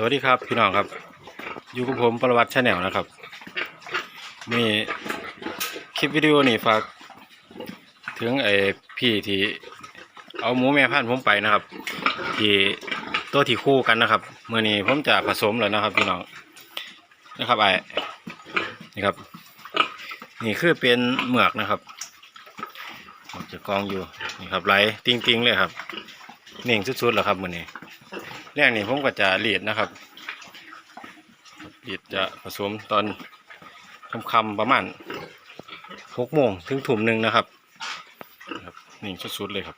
สวัสดีครับพี่น้องครับ อยู่กับผมประวัติชาแนลนะครับ มีคลิปวิดีโอนี่ฝาก ถึงไอ้พี่ที่เอาหมูแม่พันธุ์ผมไปนะครับ ที่ตัวที่คู่กันนะครับเมื่อนี้ผมจะผสมแล้วนะครับ พี่น้องนะครับไอ้นี่ครับ นี่คือเป็นเหมือกนะครับจากองอยู่นี่ครับไหลติงติงๆเลยครับเน่งสุดๆแล้วครับมื่อนี้ แรกนี่ผมก็จะเลีดนะครับเลีดจะผสมตอนคำๆประมาณหกโมงถึงทุ่มหนึ่งนะครับนี่สุดๆเลยครับ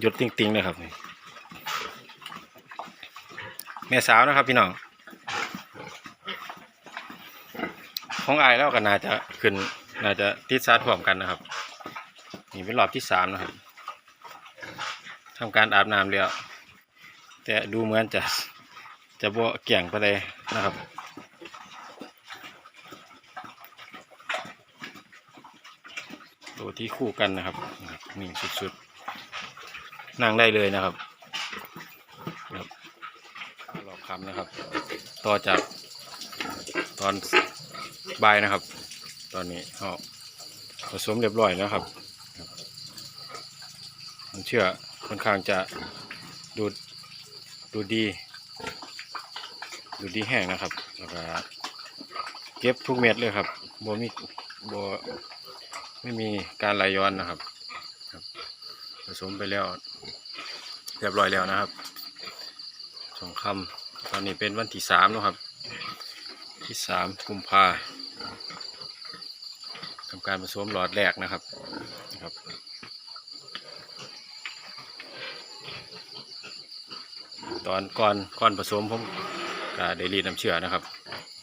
หยดติงๆเลยครับนี่แม่สาวนะครับพี่น้องของไอายแล้วก็น่าจะขึ้นน่าจะติดซาร์พร้อมกันนะครับ นี่เป็นรอบที่สามนะครับทำการอาบน้ำแล้ว แต่ดูเหมือนจะจะบ่เกี่ยงไปเลยนะครับตัวที่คู่กันนะครับนี่สุดๆ นั่งได้เลยนะครับครับรอบคำนะครับ ต่อจากตอนบ่ายนะครับ ตอนนี้เอาผสมเรียบร้อยแล้วครับครับผมเชื่อค่อนข้างจะดูด ดูดี ดูดีแห้งนะครับแล้วก็เก็บทุกเม็ดเลยครับบ่มีบไม่มีการไหลย้อนนะครับครับผสมไปแล้วเรียบร้อยแล้วนะครับสองคำตอนนี้เป็นวันที่สามแล้วครับ ที่สามกุมภาทำการผสมหลอดแรกนะครับนะครับ ตอนก่อนก่อนผสมผมก็ได้รีดน้ำเชื่อนะครับ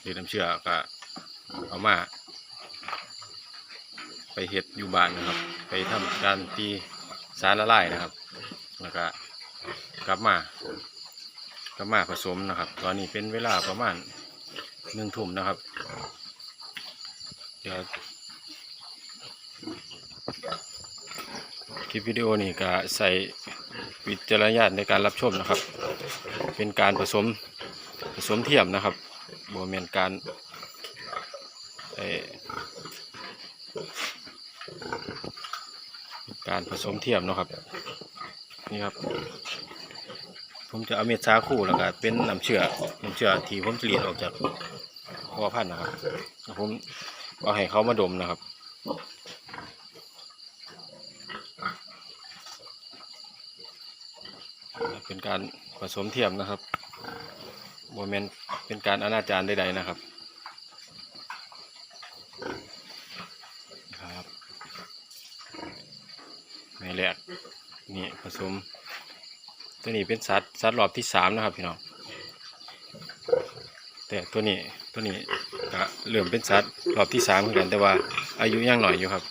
รีดน้ำเชื่อก็เอามา ไปเห็ดอยู่บ้านนะครับ ไปทำการตีสารละลายนะครับ แล้วก็กลับมากลับมาผสมนะครับ ตอนนี้เป็นเวลาประมาณหนึ่งทุ่มนะครับ เดี๋ยวคลิปวิดีโอนี้ก็ใส่ วิจารณญาณในการรับชมนะครับ เป็นการผสมผสมเทียมนะครับบวเมนการการผสมเทียมนะครับนี่ครับ ผมจะเอาเม็ดซาคู่แล้วก็เป็นน้ำเชื่อน้ำเชื่อที่ผมจะเลียดออกจากพ่อพันนะครับผมเอาให้เขามาดมนะครับ เป็น การผสมเทียมนะครับโมเมนเป็นการอนาจารใดๆนะครับครับในแรกนี่ผสม ตัวนี้เป็นสัตว์สัตว์รอบที่สามนะครับพี่น้องแต่ตัวนี้ตัวนี้ก็เริ่มเป็นสัตว์รอบที่สามเหมือนกันแต่ว่าอายุยังหน่อยอยู่ครับ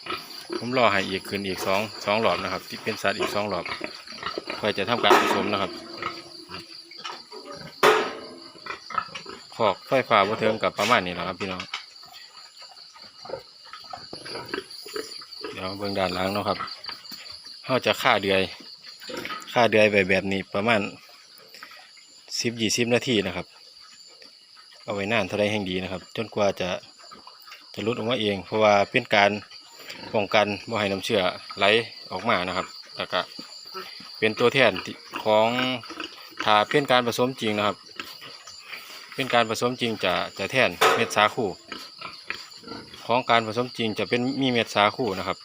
ผมรอให้อีกขึ้นอีกสองสองรอบนะครับ ที่เป็นสัตว์อีกสองรอบ ค่อจะทำการผสมนะครับขอกไฟฟ้าบ่เทิงกับประมาณนี้แหละครับพี่น้องเดี๋ยวเบื้องด้านหลังเนาะครับเขาจะฆ่าเดือยฆ่าเดือยไปแบบนี้ประมาณสิบยี่สิบนาทีนะครับ เอาไว้นานเท่าไรแห่งดีนะครับ จนกว่าจะจะรุดออกมาเอง เพราะว่าเป็นการป้องกันบ่ให้น้ำเชื่อไหลออกมานะครับแล้วก็ เป็นตัวแทนของถ้าเป็นการผสมจริงนะครับ เป็นการผสมจริงจะจะแทนเม็ดสาคูของการผสมจริงจะเป็นมีเม็ดสาคูนะครับ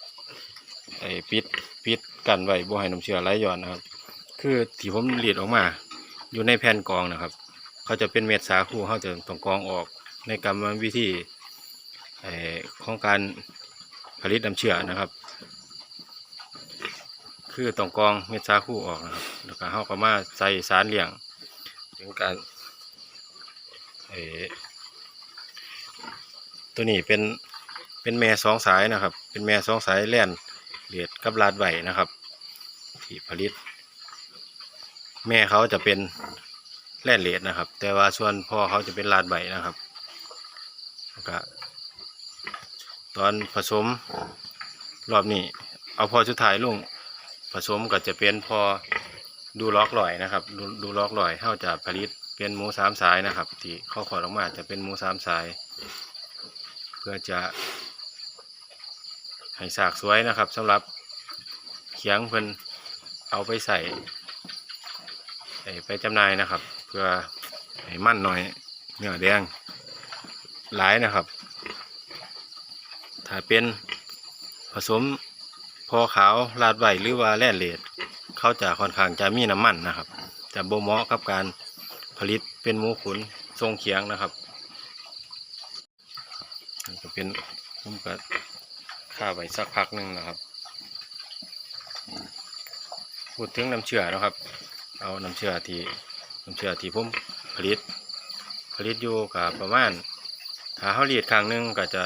ไอ้ปิดปิดกันไว้บ่ให้น้ำเชื้อไหลย้อนนะครับ คือที่ผมเลียดออกมา อยู่ในแผ่นกรองนะครับ เขาจะเป็นเม็ดสาคูเขาจะต้องกรองออกในกรรมวิธีของการผลิตน้ำเชื้อนะครับ คือตองกองเม็ดสาคูออกนะครับ แล้วก็เขาก็มาใส่สารเลี้ยงเป็นการเอตัวนี้เป็นเป็นแม่สองสายนะครับ เป็นแม่สองสายแล่นเลียดกับลาดใบนะครับ ที่ผลิต แม่เขาจะเป็นแล่นเลียดนะครับ แต่ว่าส่วนพ่อเขาจะเป็นลาดใบนะครับแล้วก็ตอนผสมรอบนี้ เอาพอสุดท้ายลง ผสมก็จะเป็นพอดูล็อกลอยนะครับ ดูดูล็อกลอยเขาจะผลิตเป็นหมูสามสายนะครับ ที่ข้าขอดออกมาจะเป็นหมูสามสาย เพื่อจะให้สากสวยนะครับสำหรับเขียงเพิ่นเอาไปใส่ไอ้ไปจำหน่ายนะครับ เพื่อให้มั่นหน่อยเนื้อแดงหลายนะครับ ถ้าเป็นผสม พอขาวลาดใบหรือว่าแล่เลดเขาจะค่อนข้างจะมีน้ำมันนะครับจะบ่เหมาะกับการผลิตเป็นหมูขุนทรงเขียงนะครับนี่ก็เป็นผมก็ข้าไว้สักพักหนึ่งนะครับพูดถึงน้ำเชื่อนะครับ เอาน้ำเชื่อที่น้ำเชื่อที่ผมผลิต ผลิตอยู่กับประมาณถ้าเขาเรียดครั้งหนึ่งก็จะ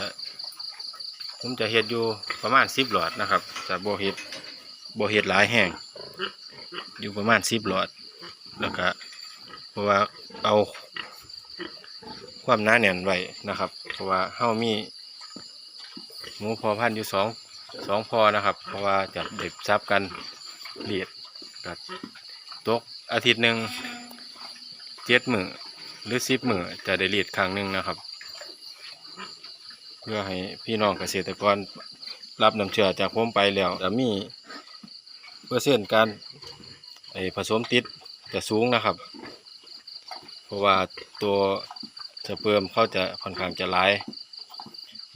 ผมจะเฮ็ดอยู่ประมาณสิบหลอดนะครับจะโบเฮ็ดโบเฮ็ดหลายแห้งอยู่ประมาณสิบหลอดแล้วก็เพราะว่าเอาความหนาแน่นไว้นะครับ เพราะว่าเฮามีหมูพอพันอยู่สองสองพอนะครับ เพราะว่าจะเด็บซับกันเลียดกับตกอาทิตย์หนึ่งเจ็ดมือหรือสิบมือจะได้เลียดครั้งหนึ่งนะครับ เพื่อให้พี่น้องเกษตรกรรับน้ำเชื่อจากผมไปแล้วจะมีเปอร์เซ็นต์การไอผสมติดจะสูงนะครับ เพราะว่าตัวสเปิร์มเขาจะค่อนข้างจะหลาย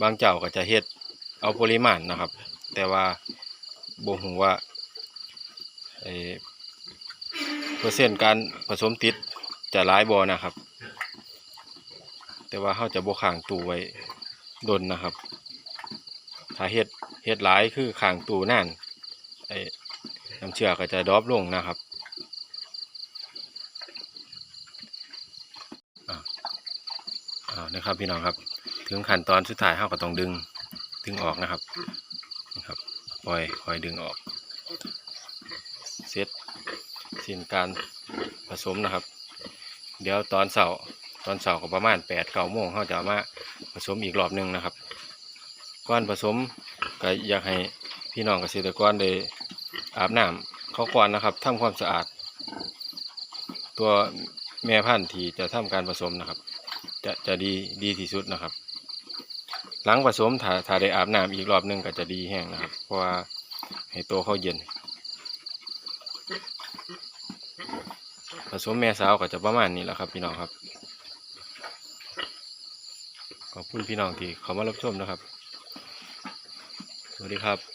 บางเจ้าก็จะเฮ็ดเอาปริมาณนะครับ แต่ว่าบ่ฮู้ว่าไอเปอร์เซ็นต์การผสมติดจะหลายบ่นะครับ แต่ว่าเขาจะบ่ข้างตูไว้ ดนนะครับ ถ้าเฮ็ดเฮ็ดหลายคือข้างตูนั่นไอ้น้ำเชื่อก็จะดรอปลงนะครับอ่าอ่านะครับพี่น้องครับ ถึงขั้นตอนสุดท้ายเราก็ต้องดึงดึงออกนะครับนะครับปล่อยปล่อยดึงออกเสร็จสิ้นการผสมนะครับ เดี๋ยวตอนเสาร์ ตอนเสาร์ก็ประมาณแปดเก้าโมงเขาจะมาผสมอีกรอบหนึ่งนะครับก่อนผสมก็อยากให้พี่น้องเกษตรกรได้อาบน้ำเขาก่อนนะครับทำความสะอาด ตัวแม่พันธุ์ที่จะทำการผสมนะครับ จะจะดีดีที่สุดนะครับ หลังผสมถ้าถ้าได้อาบน้ำอีกรอบหนึ่งก็จะดีแห้งนะครับ เพราะว่าให้ตัวเขาเย็น ผสมแม่สาวก็จะประมาณนี้แหละครับพี่น้องครับ ขอบคุณพี่น้องที่เขามารับชมนะครับ สวัสดีครับ